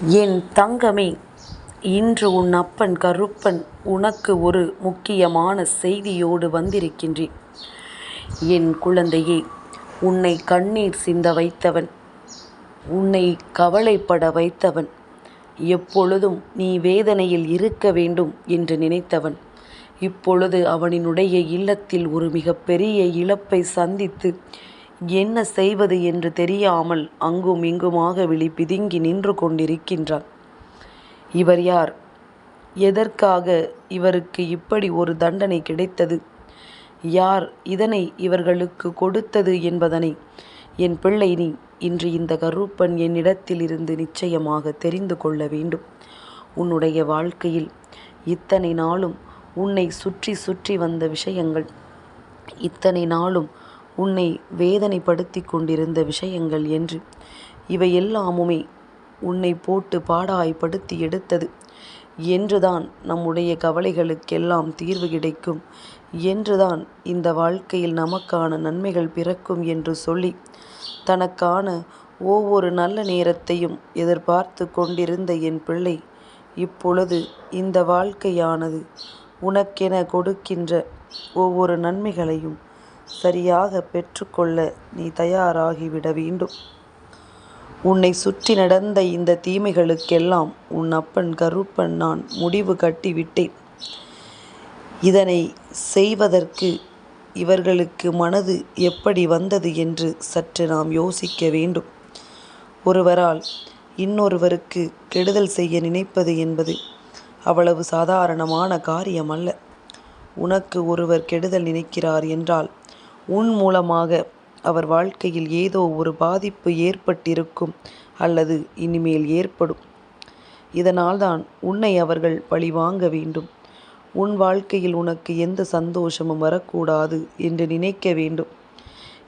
என் தங்கமே இன்று உன் அப்பன் கருப்பன் உனக்கு ஒரு முக்கியமான செய்தியோடு வந்திருக்கின்றேன். என் குழந்தையே உன்னை கண்ணீர் சிந்த வைத்தவன் உன்னை கவலைப்பட வைத்தவன் எப்பொழுதும் நீ வேதனையில் இருக்க வேண்டும் என்று நினைத்தவன். இப்பொழுது அவனினுடைய இல்லத்தில் ஒரு மிகப்பெரிய இழப்பை சந்தித்து என்ன செய்வது என்று தெரியாமல் அங்கும் இங்குமாக விழி பிதுங்கி நின்று கொண்டிருக்கின்றான். இவர் யார்? எதற்காக இவருக்கு இப்படி ஒரு தண்டனை கிடைத்தது? யார் இதனை இவர்களுக்கு கொடுத்தது என்பதனை? என் பிள்ளை நீ இன்று இந்த கருப்பன் என்னிடத்தில் இருந்து நிச்சயமாக தெரிந்து கொள்ள வேண்டும். உன்னுடைய வாழ்க்கையில் இத்தனை நாளும் உன்னை சுற்றி சுற்றி வந்த விஷயங்கள் இத்தனை நாளும் உன்னை வேதனைப்படுத்தி கொண்டிருந்த விஷயங்கள் என்று. இவையெல்லாமுமே உன்னை போட்டு பாடாய்ப்படுத்தி எடுத்தது. என்றுதான் நம்முடைய கவலைகளுக்கெல்லாம் தீர்வு கிடைக்கும். என்றுதான் இந்த வாழ்க்கையில் நமக்கான நன்மைகள் பிறக்கும் என்று சொல்லி தனக்கான ஒவ்வொரு நல்ல நேரத்தையும் எதிர்பார்த்து கொண்டிருந்த என் பிள்ளை இப்பொழுது இந்த வாழ்க்கையானது உனக்கென கொடுக்கின்ற ஒவ்வொரு நன்மைகளையும் சரியாக பெற்றுக்கொள்ள நீ தயாராகிவிட வேண்டும். உன்னை சுற்றி நடந்த இந்த தீமைகளுக்கெல்லாம் உன் அப்பன் கருப்பன் நான் முடிவு கட்டிவிட்டேன். இதனை செய்வதற்கு இவர்களுக்கு மனது எப்படி வந்தது என்று சற்று நாம் யோசிக்க வேண்டும். ஒருவரால் இன்னொருவருக்கு கெடுதல் செய்ய நினைப்பது என்பது அவ்வளவு சாதாரணமான காரியம் அல்ல உனக்கு ஒருவர் கெடுதல் நினைக்கிறார் என்றால் உன் மூலமாக அவர் வாழ்க்கையில் ஏதோ ஒரு பாதிப்பு ஏற்பட்டிருக்கும் அல்லது இனிமேல் ஏற்படும். இதனால்தான் உன்னை அவர்கள் பழிவாங்க வேண்டும். உன் வாழ்க்கையில் உனக்கு எந்த சந்தோஷமும் வரக்கூடாது என்று நினைக்க வேண்டும்.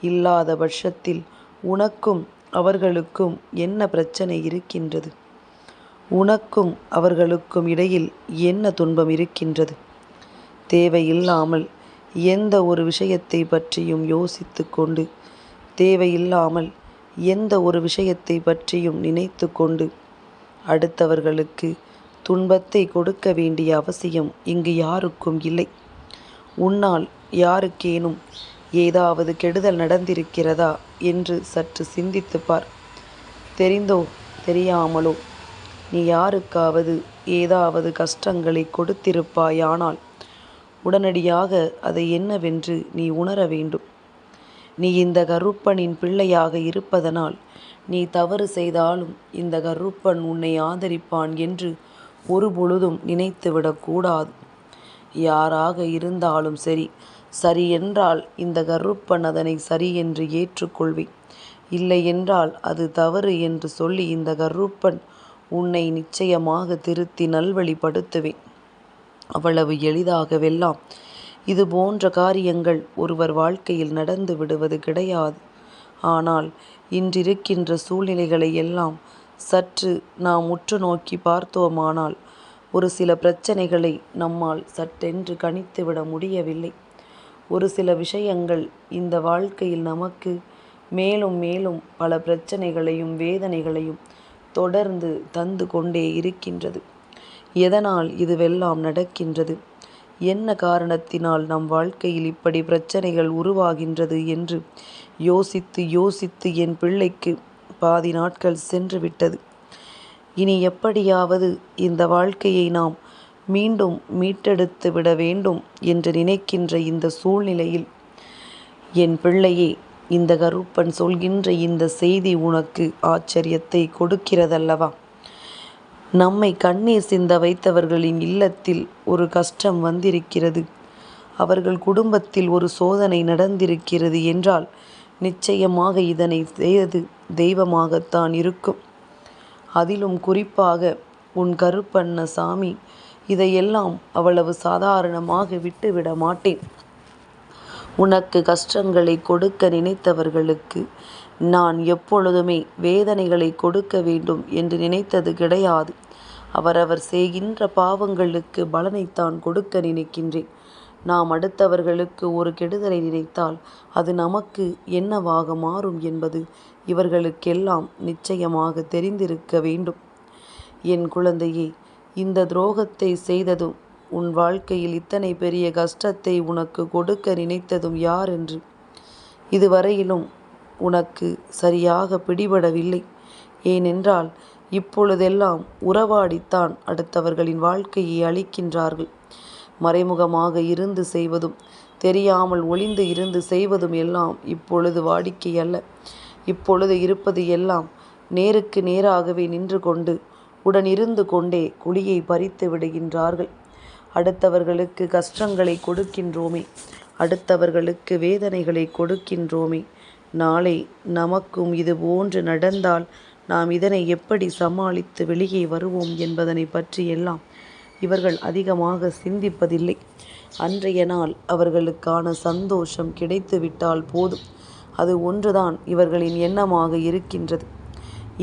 இல்லாத பட்சத்தில் உனக்கும் அவர்களுக்கும் என்ன பிரச்சனை இருக்கின்றது? உனக்கும் அவர்களுக்கும் இடையில் என்ன துன்பம் இருக்கின்றது? தேவையில்லாமல் எந்த ஒரு விஷயத்தை பற்றியும் யோசித்து கொண்டு தேவையில்லாமல் எந்த ஒரு விஷயத்தை பற்றியும் நினைத்து கொண்டு அடுத்தவர்களுக்கு துன்பத்தை கொடுக்க வேண்டிய அவசியம் இங்கு யாருக்கும் இல்லை. உன்னால் யாருக்கேனும் ஏதாவது கெடுதல் நடந்திருக்கிறதா என்று சற்று சிந்தித்து பார். தெரிந்தோ தெரியாமலோ நீ யாருக்காவது ஏதாவது கஷ்டங்களை கொடுத்திருப்பாயானால் உடனடியாக அதை என்னவென்று நீ உணர வேண்டும். நீ இந்த கருப்பனின் பிள்ளையாக இருப்பதனால் நீ தவறு செய்தாலும் இந்த கருப்பன் உன்னை ஆதரிப்பான் என்று ஒரு பொழுதும் நினைத்துவிடக்கூடாது யாராக இருந்தாலும் சரி சரி என்றால் இந்த கருப்பன் அதனை சரி என்று ஏற்றுக்கொள்வேன். இல்லை என்றால் அது தவறு என்று சொல்லி இந்த கருப்பன் உன்னை நிச்சயமாக திருத்தி நல்வழிப்படுத்துவேன். அவ்வளவு எளிதாகவெல்லாம். இது போன்ற காரியங்கள் ஒருவர் வாழ்க்கையில் நடந்து விடுவது கிடையாது. ஆனால் இன்றிருக்கின்ற சூழ்நிலைகளை எல்லாம் சற்று நாம் உற்று நோக்கி பார்த்தோமானால் ஒரு சில பிரச்சனைகளை நம்மால் சட்டென்று கணித்துவிட முடியவில்லை. ஒரு சில விஷயங்கள் இந்த வாழ்க்கையில் நமக்கு மேலும் மேலும் பல பிரச்சனைகளையும் வேதனைகளையும் தொடர்ந்து தந்து கொண்டே இருக்கின்றது. எதனால் இதுவெல்லாம் நடக்கின்றது? என்ன காரணத்தினால் நம் வாழ்க்கையில் இப்படி பிரச்சனைகள் உருவாகின்றது என்று யோசித்து யோசித்து என் பிள்ளைக்கு பாதி நாட்கள் சென்று விட்டது இனி எப்படியாவது இந்த வாழ்க்கையை நாம் மீண்டும் மீட்டெடுத்து விட வேண்டும் என்று நினைக்கின்ற இந்த சூழ்நிலையில் என் பிள்ளையே இந்த கருப்பன் சொல்கின்ற இந்த செய்தி உனக்கு ஆச்சரியத்தை கொடுக்கிறதல்லவா? நம்மை கண்ணீர் சிந்த வைத்தவர்களின் இல்லத்தில் ஒரு கஷ்டம் வந்திருக்கிறது. அவர்கள் குடும்பத்தில் ஒரு சோதனை நடந்திருக்கிறது என்றால் நிச்சயமாக இதனை செய்தது தெய்வமாகத்தான் இருக்கும். அதிலும் குறிப்பாக உன் கருப்பண்ண சாமி இதையெல்லாம் அவ்வளவு சாதாரணமாக விட்டுவிட மாட்டேன். உனக்கு கஷ்டங்களை கொடுக்க நினைத்தவர்களுக்கு நான் எப்பொழுதுமே வேதனைகளை கொடுக்க வேண்டும் என்று நினைத்தது கிடையாது. அவரவர் செய்கின்ற பாவங்களுக்கு பலனைத்தான் கொடுக்க நினைக்கின்றேன். நாம் அடுத்தவர்களுக்கு ஒரு கெடுதலை நினைத்தால் அது நமக்கு என்னவாக மாறும் என்பது இவர்களுக்கெல்லாம் நிச்சயமாக தெரிந்திருக்க வேண்டும். என் குழந்தையே இந்த துரோகத்தை செய்ததும் உன் வாழ்க்கையில் இத்தனை பெரிய கஷ்டத்தை உனக்கு கொடுக்க நினைத்ததும் யார் என்று? இதுவரையிலும் உனக்கு சரியாக பிடிபடவில்லை. ஏனென்றால் இப்பொழுதெல்லாம் உறவாடித்தான் அடுத்தவர்களின் வாழ்க்கையை அழிக்கின்றார்கள். மறைமுகமாக இருந்து செய்வதும் தெரியாமல் ஒளிந்து இருந்து செய்வதும் எல்லாம் இப்பொழுது வாடிக்கை அல்ல. இப்பொழுது இருப்பது எல்லாம் நேருக்கு நேராகவே நின்று கொண்டு உடன் இருந்து கொண்டே குழியை பறித்து விடுகின்றார்கள். அடுத்தவர்களுக்கு கஷ்டங்களை கொடுக்கின்றோமே அடுத்தவர்களுக்கு வேதனைகளை கொடுக்கின்றோமே நாளை நமக்கும் இது போன்று நடந்தால் நாம் இதனை எப்படி சமாளித்து வெளியே வருவோம் என்பதனை பற்றியெல்லாம் இவர்கள் அதிகமாக சிந்திப்பதில்லை. அன்றைய நாள் அவர்களுக்கான சந்தோஷம் கிடைத்துவிட்டால் போதும். அது ஒன்றுதான் இவர்களின் எண்ணமாக இருக்கின்றது.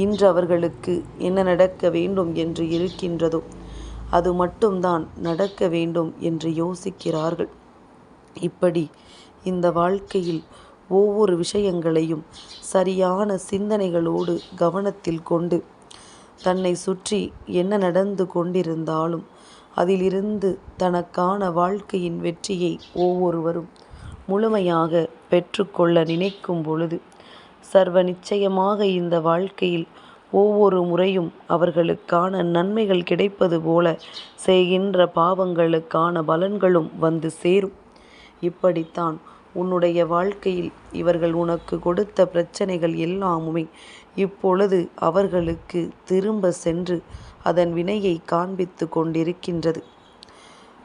இன்று அவர்களுக்கு என்ன நடக்க வேண்டும் என்று இருக்கின்றதோ அது மட்டும்தான் நடக்க வேண்டும் என்று யோசிக்கிறார்கள். இப்படி இந்த வாழ்க்கையில் ஒவ்வொரு விஷயங்களையும் சரியான சிந்தனைகளோடு கவனத்தில் கொண்டு தன்னை சுற்றி என்ன நடந்து கொண்டிருந்தாலும் அதிலிருந்து தனக்கான வாழ்க்கையின் வெற்றியை ஒவ்வொருவரும் முழுமையாக பெற்றுக்கொள்ள நினைக்கும் பொழுது சர்வ நிச்சயமாக இந்த வாழ்க்கையில் ஒவ்வொரு முறையும் அவர்களுக்கான நன்மைகள் கிடைப்பது போல செய்கின்ற பாவங்களுக்கான பலன்களும் வந்து சேரும். இப்படித்தான் உன்னுடைய வாழ்க்கையில் இவர்கள் உனக்கு கொடுத்த பிரச்சனைகள் எல்லாமுமே. இப்பொழுது அவர்களுக்கு திரும்ப சென்று அதன் வினையை காண்பித்து கொண்டிருக்கின்றது.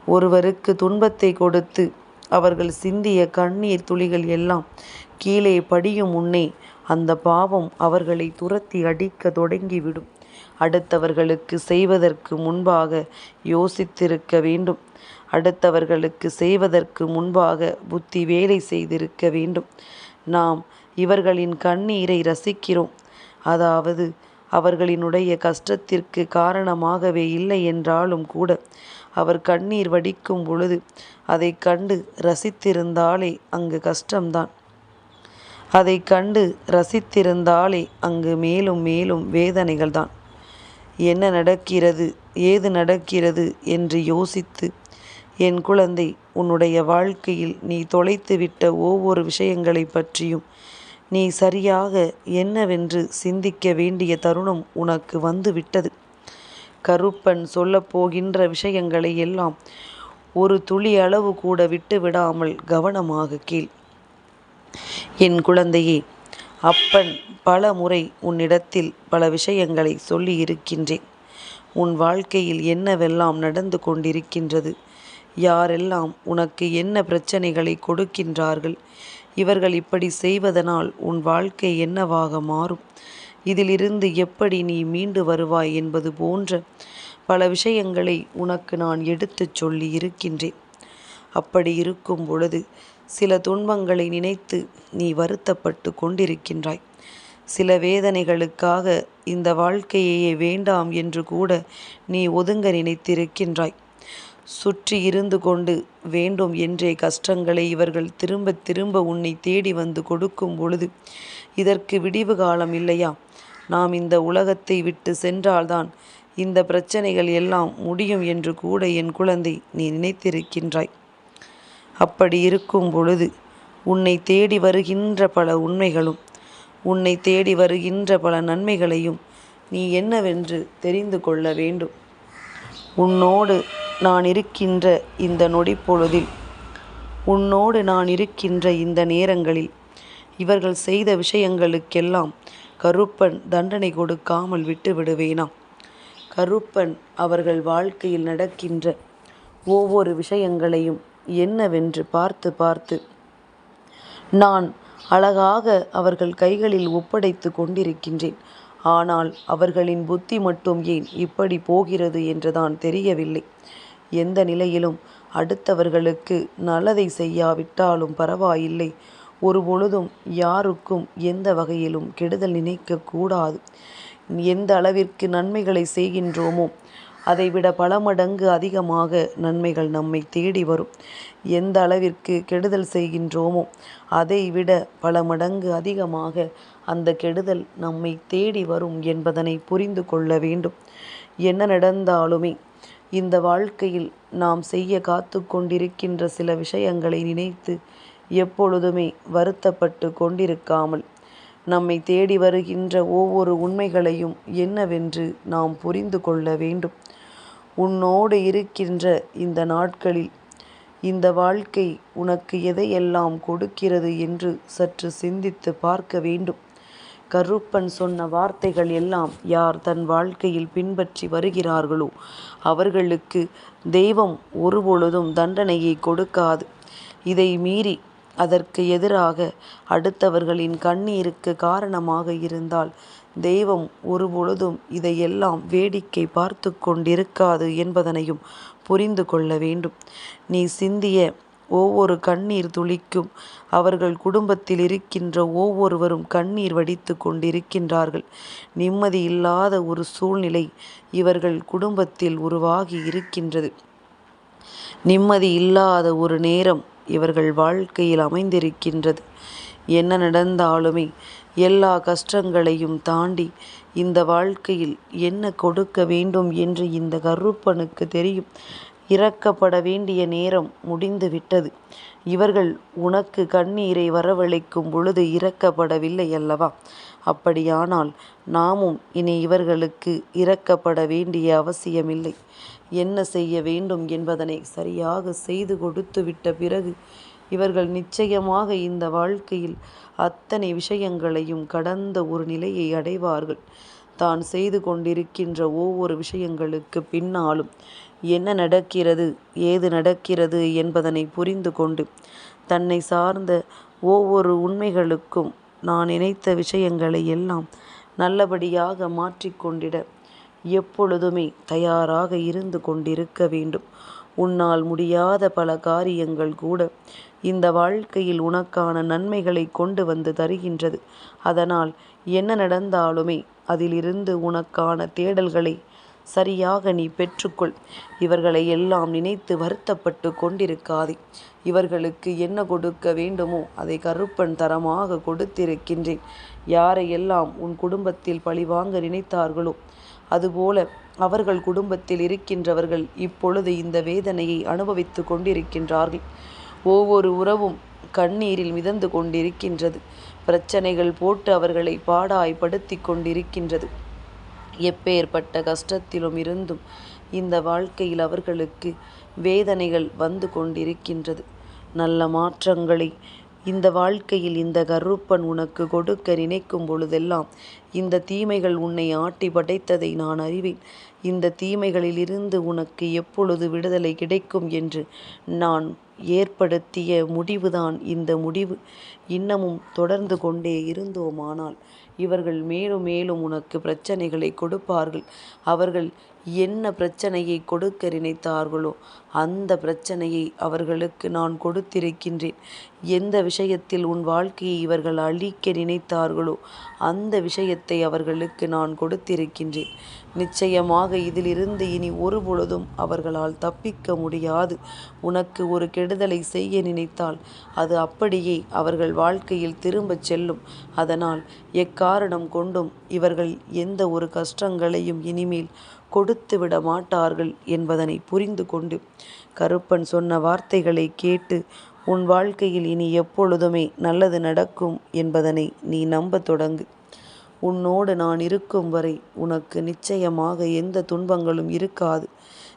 ஒருவருக்கு துன்பத்தை கொடுத்து அவர்கள் சிந்திய கண்ணீர் துளிகள் எல்லாம் கீழே படியும் முன்னே அந்த பாவம் அவர்களை துரத்தி அடிக்க தொடங்கிவிடும். அடுத்தவர்களுக்கு செய்வதற்கு முன்பாக யோசித்திருக்க வேண்டும். அடுத்தவர்களுக்கு செய்வதற்கு முன்பாக புத்தி வேலை செய்திருக்க வேண்டும். நாம் இவர்களின் கண்ணீரை ரசிக்கிறோம். அதாவது அவர்களினுடைய கஷ்டத்திற்கு காரணமாகவே இல்லை என்றாலும் கூட அவர் கண்ணீர் வடிக்கும் பொழுது அதை கண்டு ரசித்திருந்தாலே அங்கு கஷ்டம்தான். அதை கண்டு ரசித்திருந்தாலே அங்கு மேலும் மேலும் வேதனைகள்தான். என்ன நடக்கிறது ஏது நடக்கிறது என்று யோசித்து என் குழந்தை உன்னுடைய வாழ்க்கையில் நீ தொலைத்துவிட்ட ஒவ்வொரு விஷயங்களை பற்றியும் நீ சரியாக என்னவென்று சிந்திக்க வேண்டிய தருணம் உனக்கு வந்துவிட்டது. கருப்பன் சொல்லப்போகின்ற விஷயங்களை எல்லாம் ஒரு துளி அளவு கூட விட்டு விடாமல் கவனமாக கீழ் என் குழந்தையே அப்பன் பல முறை உன்னிடத்தில் பல விஷயங்களை சொல்லி இருக்கின்றேன் உன் வாழ்க்கையில் என்னவெல்லாம் நடந்து கொண்டிருக்கின்றது? யாரெல்லாம் உனக்கு என்ன பிரச்சனைகளை கொடுக்கின்றார்கள்? இவர்கள் இப்படி செய்வதனால் உன் வாழ்க்கை என்னவாக மாறும்? இதிலிருந்து எப்படி நீ மீண்டு வருவாய் என்பது போன்ற பல விஷயங்களை உனக்கு நான் எடுத்துச் சொல்லி இருக்கின்றேன். அப்படி இருக்கும் பொழுது சில துன்பங்களை நினைத்து நீ வருத்தப்பட்டு கொண்டிருக்கின்றாய். சில வேதனைகளுக்காக இந்த வாழ்க்கையே வேண்டாம் என்று கூட நீ ஒதுங்க நினைத்திருக்கின்றாய். சுற்றி இருந்து கொண்டு வேண்டும் என்றே கஷ்டங்களை இவர்கள் திரும்ப திரும்ப உன்னை தேடி வந்து கொடுக்கும் பொழுது இதற்கு விடிவு காலம் இல்லையா? நாம் இந்த உலகத்தை விட்டு சென்றால்தான் இந்த பிரச்சனைகள் எல்லாம் முடியும் என்று கூட என் குழந்தை நீ நினைத்திருக்கின்றாய். அப்படி இருக்கும் பொழுது உன்னை தேடி வருகின்ற பல உண்மைகளும் உன்னை தேடி வருகின்ற பல நன்மைகளையும் நீ என்னவென்று தெரிந்து கொள்ள வேண்டும். உன்னோடு நான் இருக்கின்ற இந்த நொடிப்பொழுதில் உன்னோடு நான் இருக்கின்ற இந்த நேரங்களில் இவர்கள் செய்த விஷயங்களுக்கெல்லாம் கருப்பன் தண்டனை கொடுக்காமல் விட்டு விடுவேனா? கருப்பன் அவர்கள் வாழ்க்கையில் நடக்கின்ற ஒவ்வொரு விஷயங்களையும் என்னவென்று பார்த்து பார்த்து நான் அழகாக அவர்கள் கைகளில் ஒப்படைத்து கொண்டிருக்கின்றேன். ஆனால் அவர்களின் புத்தி மட்டும் ஏன் இப்படி போகிறது என்றுதான் தெரியவில்லை. எந்த நிலையிலும் அடுத்தவர்களுக்கு நல்லதை செய்யாவிட்டாலும் பரவாயில்லை. ஒரு பொழுதும் யாருக்கும் எந்த வகையிலும் கெடுதல் நினைக்கக்கூடாது எந்த அளவிற்கு நன்மைகளை செய்கின்றோமோ அதைவிட பல மடங்கு அதிகமாக நன்மைகள் நம்மை தேடி வரும். எந்த அளவிற்கு கெடுதல் செய்கின்றோமோ அதை விட பல மடங்கு அதிகமாக அந்த கெடுதல் நம்மை தேடி வரும் என்பதனை புரிந்து கொள்ள வேண்டும். என்ன நடந்தாலுமே இந்த வாழ்க்கையில் நாம் செய்ய காத்து கொண்டிருக்கின்ற சில விஷயங்களை நினைத்து எப்பொழுதுமே வருத்தப்பட்டு கொண்டிருக்காமல் நம்மை தேடி வருகின்ற ஒவ்வொரு உண்மைகளையும் என்னவென்று நாம் புரிந்து கொள்ள வேண்டும். உன்னோடு இருக்கின்ற இந்த நாட்களில் இந்த வாழ்க்கை உனக்கு எதையெல்லாம் கொடுக்கிறது என்று சற்று சிந்தித்து பார்க்க வேண்டும். கருப்பன் சொன்ன வார்த்தைகள் எல்லாம் யார் தன் வாழ்க்கையில் பின்பற்றி வருகிறார்களோ அவர்களுக்கு தெய்வம் ஒருபொழுதும் தண்டனையை கொடுக்காது. இதை மீறி அதற்கு எதிராக அடுத்தவர்களின் கண்ணீருக்கு காரணமாக இருந்தால் தெய்வம் ஒருபொழுதும் இதையெல்லாம் வேடிக்கை பார்த்து கொண்டிருக்காது என்பதனையும் புரிந்து கொள்ள வேண்டும். நீ சிந்திய ஒவ்வொரு கண்ணீர் துளிக்கும் அவர்கள் குடும்பத்தில் இருக்கின்ற ஒவ்வொருவரும் கண்ணீர் வடித்து கொண்டிருக்கின்றார்கள். நிம்மதி இல்லாத ஒரு சூழ்நிலை இவர்கள் குடும்பத்தில் உருவாகி இருக்கின்றது. நிம்மதி இல்லாத ஒரு நேரம் இவர்கள் வாழ்க்கையில் அமைந்திருக்கின்றது. என்ன நடந்தாலுமே எல்லா கஷ்டங்களையும் தாண்டி இந்த வாழ்க்கையில் என்ன கொடுக்க வேண்டும் என்று இந்த கருப்பனுக்கு தெரியும். இறக்கப்பட வேண்டிய நேரம் முடிந்து விட்டது இவர்கள் உனக்கு கண்ணீரை வரவழைக்கும் பொழுது இறக்கப்படவில்லை அல்லவா? அப்படியானால் நாமும் இனி இவர்களுக்கு இறக்கப்பட வேண்டிய அவசியமில்லை. என்ன செய்ய வேண்டும் என்பதனை சரியாக செய்து கொடுத்துவிட்ட பிறகு இவர்கள் நிச்சயமாக இந்த வாழ்க்கையில் அத்தனை விஷயங்களையும் கடந்த ஒரு நிலையை அடைவார்கள். தான் செய்து கொண்டிருக்கின்ற ஒவ்வொரு விஷயங்களுக்கு பின்னாலும் என்ன நடக்கிறது ஏது நடக்கிறது என்பதனை புரிந்து கொண்டு தன்னை சார்ந்த ஒவ்வொரு உண்மைகளுக்கும் நான் நினைத்த விஷயங்களை எல்லாம் நல்லபடியாக மாற்றிக்கொண்டிட எப்பொழுதுமே தயாராக இருந்து கொண்டிருக்க வேண்டும். உன்னால் முடியாத பல காரியங்கள் கூட இந்த வாழ்க்கையில் உனக்கான நன்மைகளை கொண்டு வந்து தருகின்றது. அதனால் என்ன நடந்தாலுமே அதிலிருந்து உனக்கான தேடல்களை சரியாக நீ பெற்றுக்கொள். இவர்களை எல்லாம் நினைத்து வருத்தப்பட்டு கொண்டிருக்காதே. இவர்களுக்கு என்ன கொடுக்க வேண்டுமோ அதை கருப்பன் தரமாக கொடுத்திருக்கின்றேன். யாரையெல்லாம் உன் குடும்பத்தில் பழிவாங்க நினைத்தார்களோ அதுபோல அவர்கள் குடும்பத்தில் இருக்கின்றவர்கள் இப்பொழுது இந்த வேதனையை அனுபவித்து கொண்டிருக்கின்றார்கள். ஒவ்வொரு உறவும் கண்ணீரில் மிதந்து கொண்டிருக்கின்றது. பிரச்சனைகள் போட்டு அவர்களை பாடாய்படுத்தி கொண்டிருக்கின்றது. எப்பேற்பட்ட கஷ்டத்திலும் இருந்தும் இந்த வாழ்க்கையில் அவர்களுக்கு வேதனைகள் வந்து கொண்டிருக்கின்றது. நல்ல மாற்றங்களை இந்த வாழ்க்கையில் இந்த கருப்பன் உனக்கு கொடுக்க நினைக்கும் பொழுதெல்லாம் இந்த தீமைகள் உன்னை ஆட்டி படைத்ததை நான் அறிவேன். இந்த தீமைகளிலிருந்து உனக்கு எப்பொழுது விடுதலை கிடைக்கும் என்று நான் ஏற்படுத்திய முடிவுதான் இந்த முடிவு. இன்னமும் தொடர்ந்து கொண்டே இருந்தோமானால் இவர்கள் மேலும் மேலும் உனக்கு பிரச்சனைகளை கொடுப்பார்கள். அவர்கள் என்ன பிரச்சனையை கொடுக்க நினைத்தார்களோ அந்த பிரச்சனையை அவர்களுக்கு நான் கொடுத்திருக்கின்றேன். எந்த விஷயத்தில் உன் வாழ்க்கையை இவர்கள் அழிக்க நினைத்தார்களோ அந்த விஷயத்தை அவர்களுக்கு நான் கொடுத்திருக்கின்றேன். நிச்சயமாக இதிலிருந்து இனி ஒரு பொழுதும் அவர்களால் தப்பிக்க முடியாது. உனக்கு ஒரு கெடுதலை செய்ய நினைத்தால் அது அப்படியே அவர்கள் வாழ்க்கையில் திரும்பச் செல்லும். அதனால் எக்காரணம் கொண்டும் இவர்கள் எந்த ஒரு கஷ்டங்களையும் இனிமேல் கொடுத்து விட மாட்டார்கள் என்பதனை புரிந்து கொண்டு கருப்பன் சொன்ன வார்த்தைகளை கேட்டு உன் வாழ்க்கையில் இனி எப்பொழுதுமே நல்லது நடக்கும் என்பதனை நீ நம்ப தொடங்கு. உன்னோடு நான் இருக்கும் வரை உனக்கு நிச்சயமாக எந்த துன்பங்களும் இருக்காது.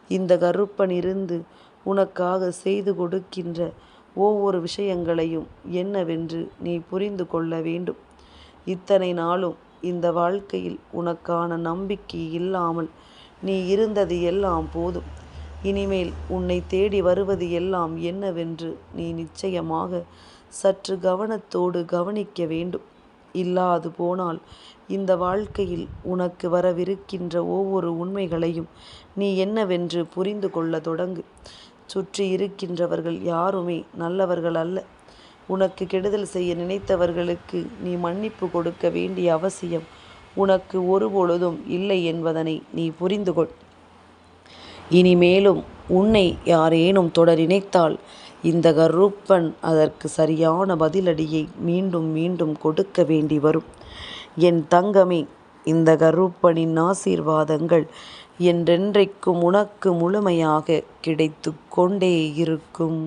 இந்த கருப்பன் இருந்து உனக்காக செய்து கொடுக்கின்ற ஒவ்வொரு விஷயங்களையும் என்னவென்று நீ புரிந்து கொள்ள வேண்டும். இத்தனை நாளும் இந்த வாழ்க்கையில் உனக்கான நம்பிக்கை இல்லாமல் நீ இருந்தது எல்லாம் போதும். இனிமேல் உன்னை தேடி வருவது எல்லாம் என்னவென்று நீ நிச்சயமாக சற்று கவனத்தோடு கவனிக்க வேண்டும். இல்லாது போனால் இந்த வாழ்க்கையில் உனக்கு வரவிருக்கின்ற ஒவ்வொரு உண்மைகளையும் நீ என்னவென்று புரிந்து கொள்ள தொடங்கு. சுற்றி இருக்கின்றவர்கள் யாருமே நல்லவர்கள் அல்ல. உனக்கு கெடுதல் செய்ய நினைத்தவர்களுக்கு நீ மன்னிப்பு கொடுக்க வேண்டிய அவசியம் உனக்கு ஒருபொழுதும் இல்லை என்பதனை நீ புரிந்து கொள். இனிமேலும் உன்னை யாரேனும் தொடர் நினைத்தால் இந்த கருப்பன் அதற்கு சரியான பதிலடியை மீண்டும் மீண்டும் கொடுக்க வேண்டி வரும். என் தங்கமே இந்த கருப்பனின் ஆசீர்வாதங்கள் என்றென்றைக்கும் உனக்கு முழுமையாக கிடைத்து கொண்டே இருக்கும்.